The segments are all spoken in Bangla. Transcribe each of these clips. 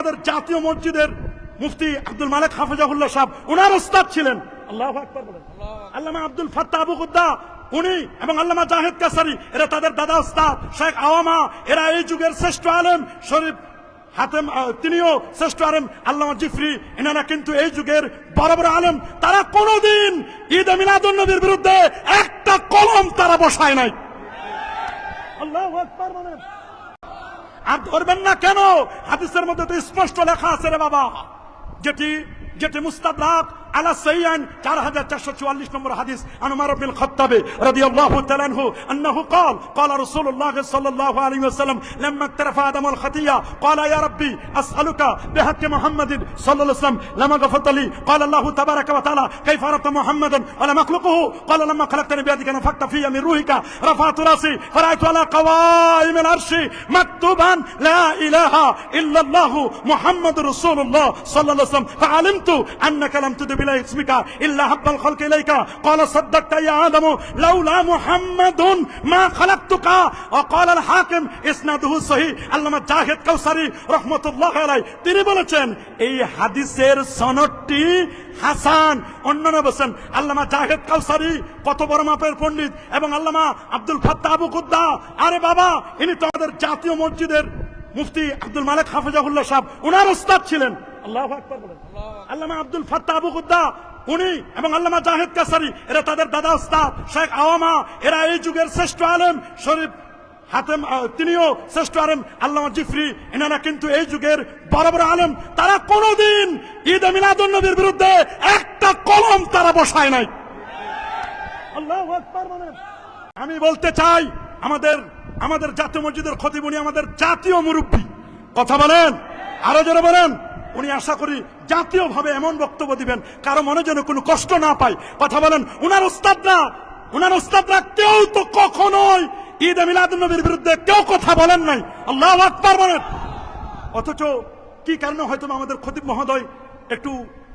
আমাদের জাতীয় মসজিদের মুফতি আব্দুল মালিক হাফিজাহুল্লাহ সাহেব ওনার ওস্তাদ ছিলেন। আল্লাহ আল্লামা আব্দুল ফাত্তাহ আবু কুদ্দা, উনি এবং আল্লামা জাহেদ কাসারি, এরা তাদের দাদা ওস্তাদ শেখ আওয়ামা, এরা এই যুগের শ্রেষ্ঠ আলেম। শরীফ হাতেম তিনিও শ্রেষ্ঠ আলেম। আল্লামা জিফরি, এনারা কিন্তু এই যুগের বড় বড় আলেম। তারা কোনোদিন ঈদ মিলাদুন নবীর বিরুদ্ধে একটা কলম তারা বসায় নাই। আল্লাহ আকবার বলেন। আর ধরবেন না কেন? হাদিসের মধ্যে তো স্পষ্ট লেখা আছে রে বাবা। যেটি যেটি মুস্তাদরাক আলা সাইয়ান 4444 নম্বর হাদিস আন উমর ইবনে খাত্তাব রাদিয়াল্লাহু তাআলা আনহু আন্নাহু قال قال رسول الله صلى الله عليه وسلم لما اقترف ادم الخطيه قال يا ربي اسالك بحق محمد صلى الله عليه وسلم لما غفرت لي قال الله تبارك وتعالى كيف عرفت محمدا ولم اخلقه قال لما خلقتني بيدك نفخت في من روحك رفعت راسي فرايت على قوائم العرش مكتوبا لا اله الا الله محمد رسول الله صلى الله عليه وسلم فعلمت انك لم تدب الى اسمك الا حب الخلق اليك قال صدقت يا ادم لولا محمد ما خلقتك وقال الحاكم اسناده صحيح আল্লামা জাহেদ কাউসারি রহমতুল্লাহ আলাই তিনি বলেছেন এই হাদিসের সনদটি হাসান অন্যান্য বলছেন আল্লামা জাহেদ কাউসারি কত বড় মাপের পণ্ডিত এবং আল্লামা আব্দুল ফাত্তাহ আবু কুদ্দা আরে বাবা ইনি তো আমাদের জাতীয় মসজিদের মুফতি আব্দুল মালিক হাফিজাহুল্লাহ সাহেব ওনার ওস্তাদ ছিলেন আল্লাহ আকবার বলেন। আল্লামা আব্দুল ফাত্তাহ আবু কুদ্দা, উনি এবং আল্লামা জাহেদ কাসারি, এরা তাদের দাদা ওস্তাদ শেখ আওয়ামা, এরা এই যুগের শ্রেষ্ঠ আলেম, শরীফ হাতেম তিনিও শ্রেষ্ঠ আলেম, আল্লামা জিফরি, এনারা কিন্তু এই যুগের বড় বড় আলেম, তারা কোনোদিন ঈদ মিলাদুন নবীর বিরুদ্ধে একটা কলম তারা বসায় নাই। আল্লাহ আমি বলতে চাই, আমাদের আমাদের জাতীয় মসজিদের খতিব উনি আমাদের জাতীয় মুরব্বী। কথা বলেন? আরও জোরে বলেন? উনি আশা করি জাতীয়ভাবে এমন বক্তব্য দিবেন, কারও মনে যেন কোনো কষ্ট না পায়। কথা বলেন, উনার ওস্তাদরা উনার ওস্তাদরা কেউ তো কখনোই ঈদ মিলাদ নবীর বিরুদ্ধে কেউ কথা বলেন নাই। আল্লাহ আকবার বলেন। অথচ কি কারণে হয়তো আমাদের খতিব মহোদয় একটু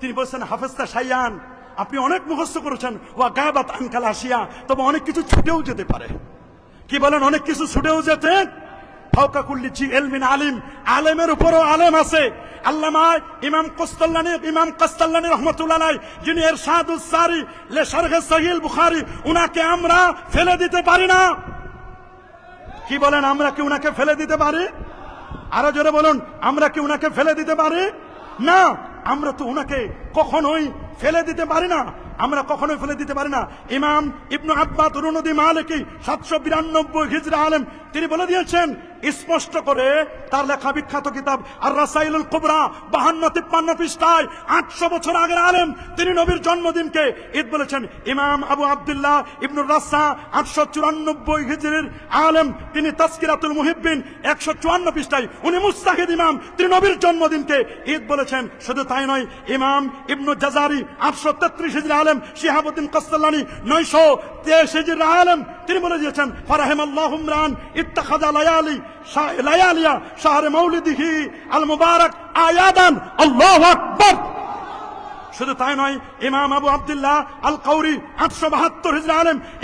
তিনি বলছেন হাফেজতা সাইয়ান, আপনি অনেক মুখস্থ করেছেন। ওয়া গায়াবাত আনকাল আসিয়া তবে অনেক কিছু ছুটেও যেতে পারে। কি বলেন, অনেক কিছু ছুটেও যেতে? ফাউকা কুল্লি জি এলমিন আলিম, আলেমের উপরও আলেম আছে। আল্লামা ইমাম কস্তাল্লানি ইমাম কস্তাল্লানি রহমতুল্লাহ যিনি এরশাদুস সারি, লে শারহে সহিল বুখারী, উনাকে আমরা ফেলে দিতে পারি না। কি বলেন, আমরা কি উনাকে ফেলে দিতে পারি? আরও জোরে বলুন, আমরা কি উনাকে ফেলে দিতে পারি? না। আমরা তো উনাকে কখনোই ফেলে দিতে পারি না। আমরা কখনোই ফেলে দিতে পারি না। ইমাম ইবনু আব্বা তরুণদী মালিকি সাতশো বিরানব্বই হিজরা আলেম, তিনি বলে দিয়েছেন স্পষ্ট করে তার লেখা বিখ্যাত কিতাব আর রাসাইলুল কুবরা, বাহান্ন তিপ্পান্ন পৃষ্ঠায়, আটশো বছর আগের আলেম, তিনি নবীর জন্মদিনকে ঈদ বলেছেন। ইমাম আবু আবদুল্লাহ ইবনুর রাসা, আটশো চুরানব্বই হিজরির আলেম, তিনি তাস্কিরাতুল মুহিব্বিন, একশো চুয়ান্ন পৃষ্ঠায়। উনি মুস্তাহিদ ইমাম, তিনি নবীর জন্মদিনকে ঈদ বলেছেন। শুধু তাই নয়, ইমাম ইবনু জাজারি, আটশো তেত্রিশ হিজরি আলেম, শিহাবুদ্দিন কস্তাল্লানি নয়শো তেইশ হিজরি আলেম, তিনি বলে দিয়েছেন, ফারাহেম আল্লাহ ইত্তাখাদা লায়ালি লায়ালিয়া শাহরে মৌলিদিহি আল মুবারক আয়াদান, আল্লাহু আকবার। শুধু তাই নয়, ইমাম আবু আব্দুল্লাহ আল কাউরি আটশো বাহাত্তর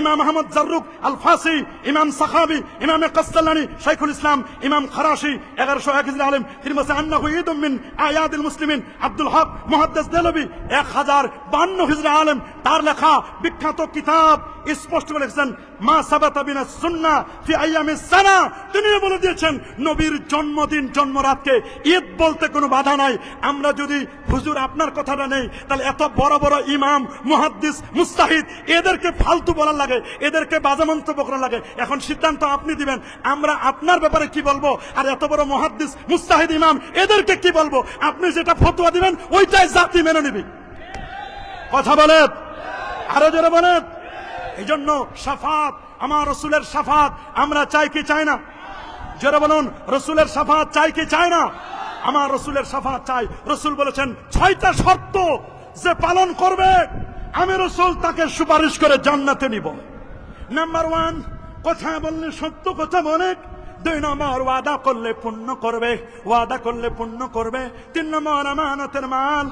ইমাম আহমদ জাররুক আল ফাসি ইমাম সাখাবি, ইমাম কাস্তালানি শাইখুল ইসলাম, ইমাম খারাশি, এগারোশো এক হিজরা আলেম, তিনি বলছে আন্নাহু ঈদুম মিন আয়াদিল মুসলিমিন। আব্দুল হক মুহাদ্দিস দেলবি এক হাজার বান্ন হিজরা আলেম, তার লেখা বিখ্যাত কিতাব স্পষ্ট করে লিখছেন, মা সাবাতা বিনা সুন্না ফি আইয়ামি সানা। তিনি বলে দিয়েছেন, নবীর জন্মদিন জন্মরাতকে ঈদ বলতে কোনো বাধা নাই। আমরা যদি, হুজুর, আপনার কথাটা নেই, তাহলে এত বড় বড় ইমাম, মুহাদ্দিস, মুস্তাহিদ, এদেরকে ফালতু বলার লাগে, এদেরকে বাজে মন্তব্য করার লাগে। এখন সিদ্ধান্ত আপনি দিবেন, আমরা আপনার ব্যাপারে কি বলব? আর এত বড় মুহাদ্দিস, মুস্তাহিদ ইমাম, এদেরকে কি বলব? আপনি যেটা ফতোয়া দিবেন, ওইটাই জাতি মেনে নিবি। কথা বলেন? আরও জোরে বলেন? এই জন্য সাফাত আমার রসুলের সাফাত আমরা চাই কি চাই না? জোরে বলুন, রসুলের সাফাত চাই কি চাই না? আমার রসুলের সাফাত চাই। রসুল বলেছেন, ছয়টা শর্ত যে পালন করবে, আমি রসুল তাকে সুপারিশ করে জান্নাতে নিব। নাম্বার ওয়ান, কথা বললে সত্য, কথা বলে। দুই নম্বর, ওয়াদা করলে পুণ্য করবে, ওয়াদা করলে পুণ্য করবে। তিন নম্বর, আমানতের মাল